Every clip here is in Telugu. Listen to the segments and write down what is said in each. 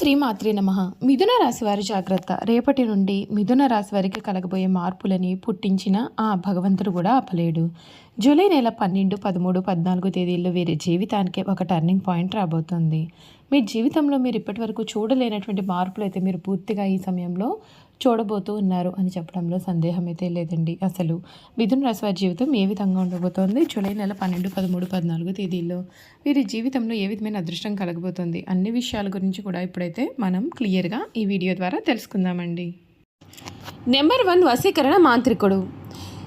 శ్రీ మాత్రి నమ. మిథున రాశి వారి జాగ్రత్త. రేపటి నుండి మిథున రాశి వారికి కలగబోయే మార్పులని పుట్టించిన ఆ భగవంతుడు కూడా ఆపలేడు. జూలై నెల పన్నెండు పదమూడు పద్నాలుగు తేదీల్లో వీరి జీవితానికి ఒక టర్నింగ్ పాయింట్ రాబోతుంది. మీ జీవితంలో మీరు ఇప్పటివరకు చూడలేనటువంటి మార్పులు అయితే మీరు పూర్తిగా ఈ సమయంలో చూడబోతూ ఉన్నారు అని చెప్పడంలో సందేహం అయితే లేదండి. అసలు మిథున రాశి వారి జీవితం ఏ విధంగా ఉండబోతోంది? జూలై నెల పన్నెండు పదమూడు పద్నాలుగు తేదీల్లో వీరి జీవితంలో ఏ విధమైన అదృష్టం కలగబోతోంది? అన్ని విషయాల గురించి కూడా ఇప్పుడైతే మనం క్లియర్గా ఈ వీడియో ద్వారా తెలుసుకుందామండి. నెంబర్ వన్ వశీకరణ మాంత్రికుడు.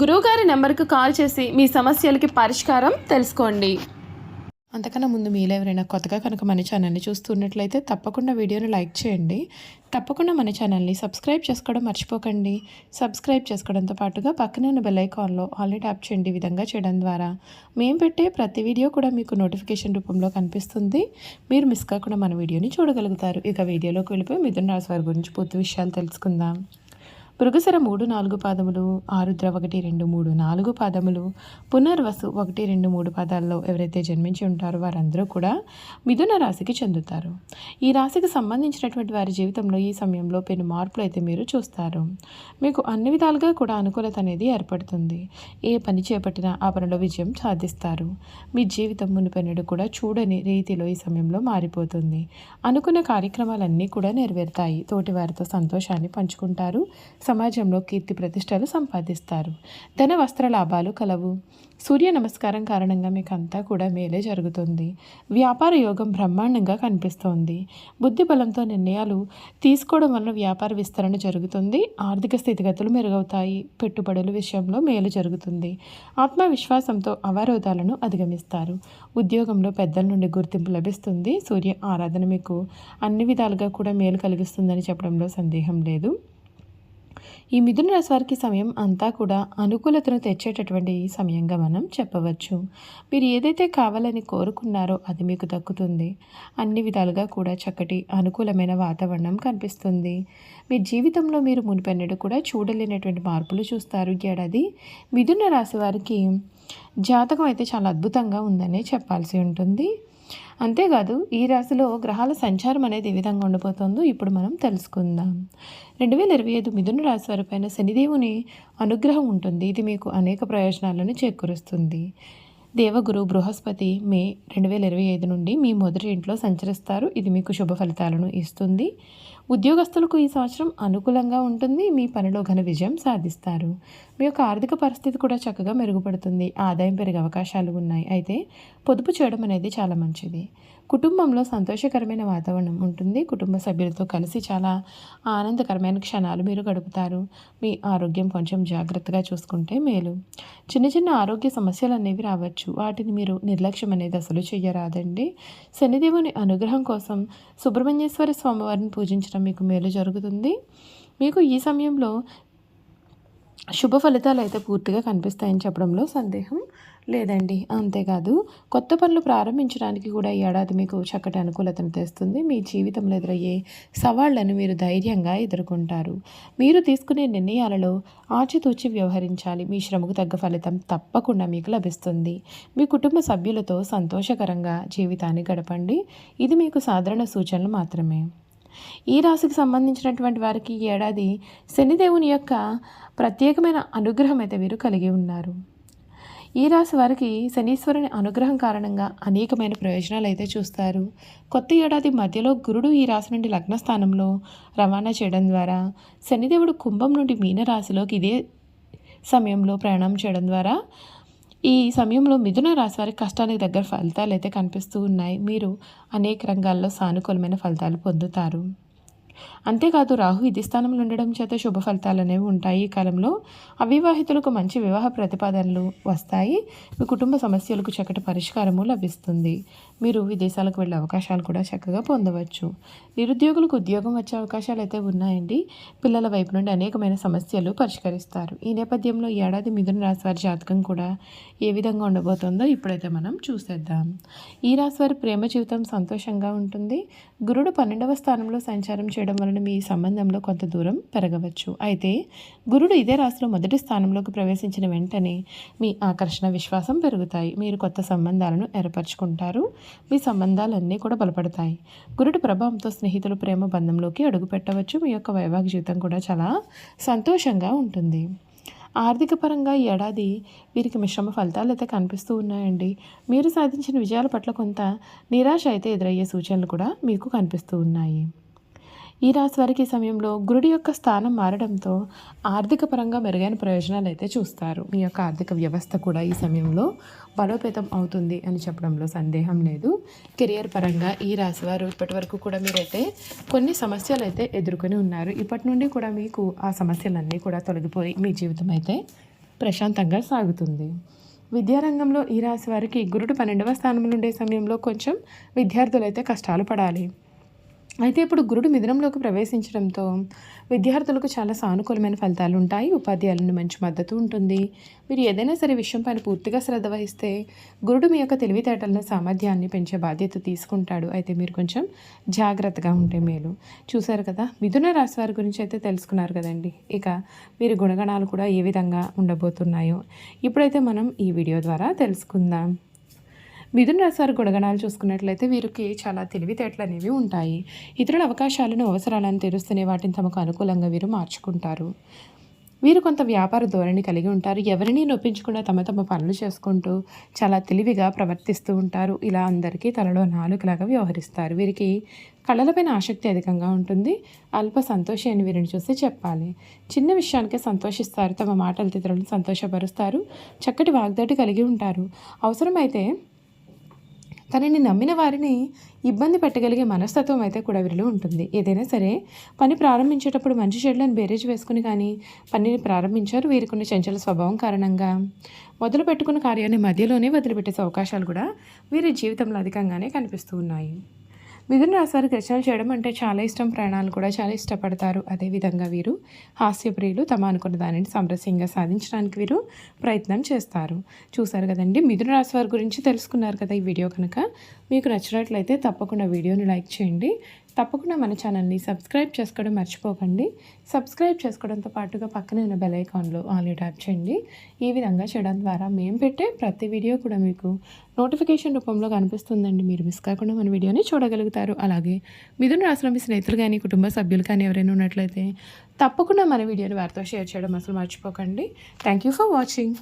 గురువుగారి నెంబర్కు కాల్ చేసి మీ సమస్యలకి పరిష్కారం తెలుసుకోండి. అంతకన్నా ముందు మీలో ఎవరైనా కొత్తగా కనుక మన ఛానల్ని చూస్తున్నట్లయితే తప్పకుండా వీడియోని లైక్ చేయండి. తప్పకుండా మన ఛానల్ని సబ్స్క్రైబ్ చేసుకోవడం మర్చిపోకండి. సబ్స్క్రైబ్ చేసుకోవడంతో పాటుగా పక్కనే ఉన్న బెల్ ఐకాన్లో ఆల్రెడీ ట్యాప్ చేయండి విధంగా చేయడం ద్వారా. మేము పెట్టే ప్రతి వీడియో కూడా మీకు నోటిఫికేషన్ రూపంలో కనిపిస్తుంది. మీరు మిస్ కాకుండా మన వీడియోని చూడగలుగుతారు. ఇక వీడియోలోకి వెళ్ళిపోయి మిథున రాశి వారి గురించి పూర్తి విషయాలు తెలుసుకుందాం. మృగశర మూడు నాలుగు పాదములు ఆరుద్ర ఒకటి రెండు మూడు నాలుగు పాదములు పునర్వసు ఒకటి రెండు మూడు పాదాల్లో ఎవరైతే జన్మించి ఉంటారో వారందరూ కూడా మిథున రాశికి చెందుతారు. ఈ రాశికి సంబంధించినటువంటి వారి జీవితంలో ఈ సమయంలో పెను మార్పులు అయితే మీరు చూస్తారు. మీకు అన్ని విధాలుగా కూడా అనుకూలత అనేది ఏర్పడుతుంది. ఏ పని చేపట్టినా ఆ పనిలో విజయం సాధిస్తారు. మీ జీవితం మునిపెన్నడు కూడా చూడని రీతిలో ఈ సమయంలో మారిపోతుంది. అనుకున్న కార్యక్రమాలన్నీ కూడా నెరవేరుతాయి. తోటి వారితో సంతోషాన్ని పంచుకుంటారు. సమాజంలో కీర్తి ప్రతిష్టలు సంపాదిస్తారు. ధన వస్త్ర లాభాలు కలవు. సూర్య నమస్కారం కారణంగా మీకు అంతా కూడా మేలే జరుగుతుంది. వ్యాపార యోగం బ్రహ్మాండంగా కనిపిస్తోంది. బుద్ధి బలంతో నిర్ణయాలు తీసుకోవడం వలన వ్యాపార విస్తరణ జరుగుతుంది. ఆర్థిక స్థితిగతులు మెరుగవుతాయి. పెట్టుబడుల విషయంలో మేలు జరుగుతుంది. ఆత్మవిశ్వాసంతో అవరోధాలను అధిగమిస్తారు. ఉద్యోగంలో పెద్దల నుండి గుర్తింపు లభిస్తుంది. సూర్య ఆరాధన మీకు అన్ని విధాలుగా కూడా మేలు కలిగిస్తుందని చెప్పడంలో సందేహం లేదు. ఈ మిథున రాశి వారికి సమయం అంతా కూడా అనుకూలతను తెచ్చేటటువంటి సమయంగా మనం చెప్పవచ్చు. మీరు ఏదైతే కావాలని కోరుకున్నారో అది మీకు దక్కుతుంది. అన్ని విధాలుగా కూడా చక్కటి అనుకూలమైన వాతావరణం కనిపిస్తుంది. మీ జీవితంలో మీరు మునిపెన్నడు కూడా చూడలేనటువంటి మార్పులు చూస్తారు. ఏడాది మిథున రాశి వారికి జాతకం అయితే చాలా అద్భుతంగా ఉందనే చెప్పాల్సి ఉంటుంది. అంతేకాదు ఈ రాశిలో గ్రహాల సంచారం అనేది ఏ విధంగా ఉండిపోతుందో ఇప్పుడు మనం తెలుసుకుందాం. రెండు వేల ఇరవై ఐదు మిథున రాశి వారిపైన శనిదేవుని అనుగ్రహం ఉంటుంది. ఇది మీకు అనేక ప్రయోజనాలను చేకూరుస్తుంది. దేవగురు బృహస్పతి మే రెండు వేల ఇరవై ఐదు నుండి మీ మొదటి ఇంట్లో సంచరిస్తారు. ఇది మీకు శుభ ఫలితాలను ఇస్తుంది. ఉద్యోగస్తులకు ఈ సంవత్సరం అనుకూలంగా ఉంటుంది. మీ పనిలో ఘన విజయం సాధిస్తారు. మీ యొక్క ఆర్థిక పరిస్థితి కూడా చక్కగా మెరుగుపడుతుంది. ఆదాయం పెరిగే అవకాశాలు ఉన్నాయి. అయితే పొదుపు చేయడం అనేది చాలా మంచిది. కుటుంబంలో సంతోషకరమైన వాతావరణం ఉంటుంది. కుటుంబ సభ్యులతో కలిసి చాలా ఆనందకరమైన క్షణాలు మీరు గడుపుతారు. మీ ఆరోగ్యం కొంచెం జాగ్రత్తగా చూసుకుంటే మేలు. చిన్న చిన్న ఆరోగ్య సమస్యలు అనేవి రావచ్చు. వాటిని మీరు నిర్లక్ష్యం అనేది అసలు చెయ్యరాదండి. శనిదేవుని అనుగ్రహం కోసం సుబ్రహ్మణ్యేశ్వర స్వామివారిని పూజించడం మీకు మేలు జరుగుతుంది. మీకు ఈ సమయంలో శుభ ఫలితాలు అయితే పూర్తిగా కనిపిస్తాయని చెప్పడంలో సందేహం లేదండి. అంతేకాదు కొత్త పనులు ప్రారంభించడానికి కూడా ఈ ఏడాది మీకు చక్కటి అనుకూలతను తెస్తుంది. మీ జీవితంలో ఎదురయ్యే సవాళ్ళను మీరు ధైర్యంగా ఎదుర్కొంటారు. మీరు తీసుకునే నిర్ణయాలలో ఆచితూచి వ్యవహరించాలి. మీ శ్రమకు తగ్గ ఫలితం తప్పకుండా మీకు లభిస్తుంది. మీ కుటుంబ సభ్యులతో సంతోషకరంగా జీవితాన్ని గడపండి. ఇది మీకు సాధారణ సూచనలు మాత్రమే. ఈ రాశికి సంబంధించినటువంటి వారికి ఈ ఏడాది శనిదేవుని యొక్క ప్రత్యేకమైన అనుగ్రహం అయితే వీరు కలిగి ఉన్నారు. ఈ రాశి వారికి శనీశ్వరుని అనుగ్రహం కారణంగా అనేకమైన ప్రయోజనాలు అయితే చూస్తారు. కొత్త ఏడాది మధ్యలో గురుడు ఈ రాశి నుండి లగ్న స్థానంలో రవాణా చేయడం ద్వారా శనిదేవుడు కుంభం నుండి మీనరాశిలోకి ఇదే సమయంలో ప్రయాణం చేయడం ద్వారా ఈ సమయంలో మిథున రాశి వారికి కష్టానికి దగ్గర ఫలితాలు అయితే కనిపిస్తూ ఉన్నాయి. మీరు అనేక రంగాల్లో సానుకూలమైన ఫలితాలు పొందుతారు. అంతేకాదు రాహు ఇది స్థానంలో ఉండడం చేత శుభ ఫలితాలు అనేవి ఉంటాయి. ఈ కాలంలో అవివాహితులకు మంచి వివాహ ప్రతిపాదనలు వస్తాయి. మీ కుటుంబ సమస్యలకు చక్కటి పరిష్కారము లభిస్తుంది. మీరు విదేశాలకు వెళ్ళే అవకాశాలు కూడా చక్కగా పొందవచ్చు. నిరుద్యోగులకు ఉద్యోగం వచ్చే అవకాశాలు అయితే ఉన్నాయండి. పిల్లల వైపు నుండి అనేకమైన సమస్యలు పరిష్కరిస్తారు. ఈ నేపథ్యంలో ఈ ఏడాది మిథున రాశి వారి జాతకం కూడా ఏ విధంగా ఉండబోతుందో ఇప్పుడైతే మనం చూసేద్దాం. ఈ రాశి వారి ప్రేమ జీవితం సంతోషంగా ఉంటుంది. గురుడు పన్నెండవ స్థానంలో సంచారం చేయడం వలన మీ సంబంధంలో కొంత దూరం పెరగవచ్చు. అయితే గురుడు ఇదే రాశిలో మొదటి స్థానంలోకి ప్రవేశించిన వెంటనే మీ ఆకర్షణ విశ్వాసం పెరుగుతాయి. మీరు కొత్త సంబంధాలను ఏర్పరచుకుంటారు. మీ సంబంధాలన్నీ కూడా బలపడతాయి. గురుడు ప్రభావంతో స్నేహితులు ప్రేమ బంధంలోకి అడుగు పెట్టవచ్చు. మీ యొక్క వైవాహిక జీవితం కూడా చాలా సంతోషంగా ఉంటుంది. ఆర్థిక పరంగా ఈ ఏడాది వీరికి మిశ్రమ ఫలితాలు అయితే కనిపిస్తూ ఉన్నాయండి. మీరు సాధించిన విజయాల పట్ల కొంత నిరాశ అయితే ఎదురయ్యే సూచనలు కూడా మీకు కనిపిస్తూ ఉన్నాయి. ఈ రాశి వారికి ఈ సమయంలో గురుడి యొక్క స్థానం మారడంతో ఆర్థిక పరంగా మెరుగైన ప్రయోజనాలు అయితే చూస్తారు. మీ యొక్క ఆర్థిక వ్యవస్థ కూడా ఈ సమయంలో బలోపేతం అవుతుంది అని చెప్పడంలో సందేహం లేదు. కెరియర్ పరంగా ఈ రాశి వారు ఇప్పటి వరకు కూడా మీరైతే కొన్ని సమస్యలు అయితే ఎదుర్కొని ఉన్నారు. ఇప్పటి నుండి కూడా మీకు ఆ సమస్యలన్నీ కూడా తొలగిపోయి మీ జీవితం అయితే ప్రశాంతంగా సాగుతుంది. విద్యారంగంలో ఈ రాశి వారికి గురుడు పన్నెండవ స్థానంలో ఉండే సమయంలో కొంచెం విద్యార్థులు అయితే కష్టాలు పడాలి. అయితే ఇప్పుడు గురుడు మిథునంలోకి ప్రవేశించడంతో విద్యార్థులకు చాలా సానుకూలమైన ఫలితాలు ఉంటాయి ఉపాధ్యాయులను మంచి మద్దతు ఉంటుంది. మీరు ఏదైనా సరే విషయం పైన పూర్తిగా శ్రద్ధ వహిస్తే గురుడు మీ యొక్క తెలివితేటలను సామర్థ్యాన్ని పెంచే బాధ్యత తీసుకుంటాడు. అయితే మీరు కొంచెం జాగ్రత్తగా ఉంటే మేలు. చూశారు కదా మిథున రాశి వారి గురించి అయితే తెలుసుకున్నారు కదండి. ఇక మీరు గుణగణాలు కూడా ఏ విధంగా ఉండబోతున్నాయో ఇప్పుడైతే మనం ఈ వీడియో ద్వారా తెలుసుకుందాం. మిథున రాశి గుణగణాలు చూసుకున్నట్లయితే వీరికి చాలా తెలివితేటలు అనేవి ఉంటాయి. ఇతరుల అవకాశాలను అవసరాలను తెరుస్తూనే వాటిని తమకు అనుకూలంగా వీరు మార్చుకుంటారు. వీరు కొంత వ్యాపార ధోరణి కలిగి ఉంటారు. ఎవరిని నొప్పించకుండా తమ తమ పనులు చేసుకుంటూ చాలా తెలివిగా ప్రవర్తిస్తూ ఉంటారు. ఇలా అందరికీ తలలో నాలుగులాగా వ్యవహరిస్తారు. వీరికి కళలపైన ఆసక్తి అధికంగా ఉంటుంది. అల్ప సంతోషి అని వీరిని చూసి చెప్పాలి. చిన్న విషయానికే సంతోషిస్తారు. తమ మాటలు ఇతరులను సంతోషపరుస్తారు. చక్కటి వాగ్దాటి కలిగి ఉంటారు. అవసరమైతే తనని నమ్మిన వారిని ఇబ్బంది పెట్టగలిగే మనస్తత్వం అయితే కూడా వీరిలో ఉంటుంది. ఏదైనా సరే పని ప్రారంభించేటప్పుడు మంచి చెడులను బేరేజ్ వేసుకుని కానీ పనిని ప్రారంభించారు. వీరికున్న చంచల స్వభావం కారణంగా మొదలు పెట్టుకున్న కార్యాన్ని మధ్యలోనే వదిలిపెట్టేసే అవకాశాలు కూడా వీరి జీవితంలో అధికంగానే కనిపిస్తూ ఉన్నాయి. మిథున రాశివారికి రచనలు చేయడం అంటే చాలా ఇష్టం. ప్రయాణాలు కూడా చాలా ఇష్టపడతారు. అదేవిధంగా వీరు హాస్యప్రియులు తమ అనుకున్న దానిని సామరస్యంగా సాధించడానికి వీరు ప్రయత్నం చేస్తారు. చూసారు కదండి మిథున రాశి వారి గురించి తెలుసుకున్నారు కదా ఈ వీడియో కనుక. మీకు నచ్చినట్లయితే తప్పకుండా వీడియోని లైక్ చేయండి. తప్పకుండా మన ఛానల్ని సబ్స్క్రైబ్ చేసుకోవడం మర్చిపోకండి. సబ్స్క్రైబ్ చేసుకోవడంతో పాటుగా పక్కనే ఉన్న బెల్ ఐకాన్లో ఆల్ ట్యాప్ చేయండి. ఈ విధంగా చేయడం ద్వారా మేము పెట్టే ప్రతి వీడియో కూడా మీకు నోటిఫికేషన్ రూపంలో కనిపిస్తుందండి. మీరు మిస్ కాకుండా మన వీడియోని చూడగలుగుతారు. అలాగే మిథున రాసిన మీ స్నేహితులు కానీ కుటుంబ సభ్యులు కానీ ఎవరైనా ఉన్నట్లయితే తప్పకుండా మన వీడియోని వారితో షేర్ చేయడం అసలు మర్చిపోకండి. Thank you for watching